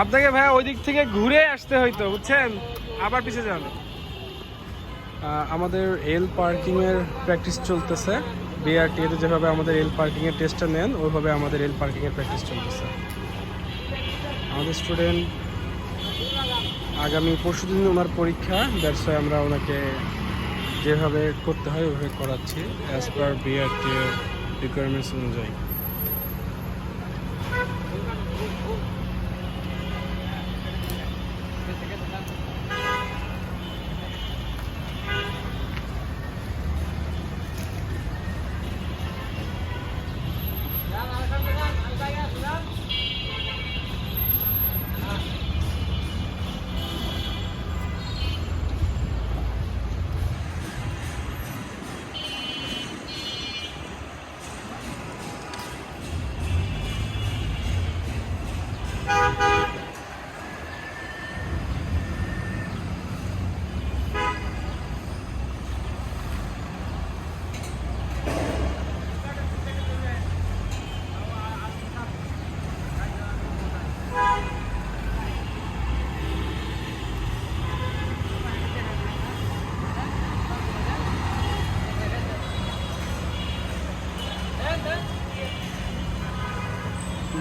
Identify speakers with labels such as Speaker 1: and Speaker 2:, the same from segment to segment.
Speaker 1: আপনাকে ভাই ওই দিক থেকে ঘুরে আসতে হইতো, বুঝছেন? আবার পিছে যান। আমাদের এল পার্কিং এর প্র্যাকটিস চলতেছে। বিআরটিএতে যেভাবে আমাদের এল পার্কিং এর টেস্টটা নেন, ওইভাবে আমাদের এল পার্কিং এর প্র্যাকটিস চলতেছে। আমাদের স্টুডেন্ট আগামী পরশু দিন ওনার পরীক্ষা দ্যাটস আমরা ওনাকে যেভাবে করতে হয় ওইভাবে করাচ্ছি অ্যাজ পার বিআরটি এর রিকোয়ারমেন্টস অনুযায়ী।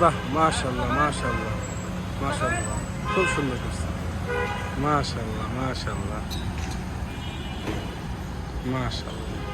Speaker 1: বাহ মাশাল্লাহ মাশাল্লাহ মাশাল্লাহ খুব সুন্দর করছে। মাশাল্লাহ মাশাল্লাহ মাশাল্লাহ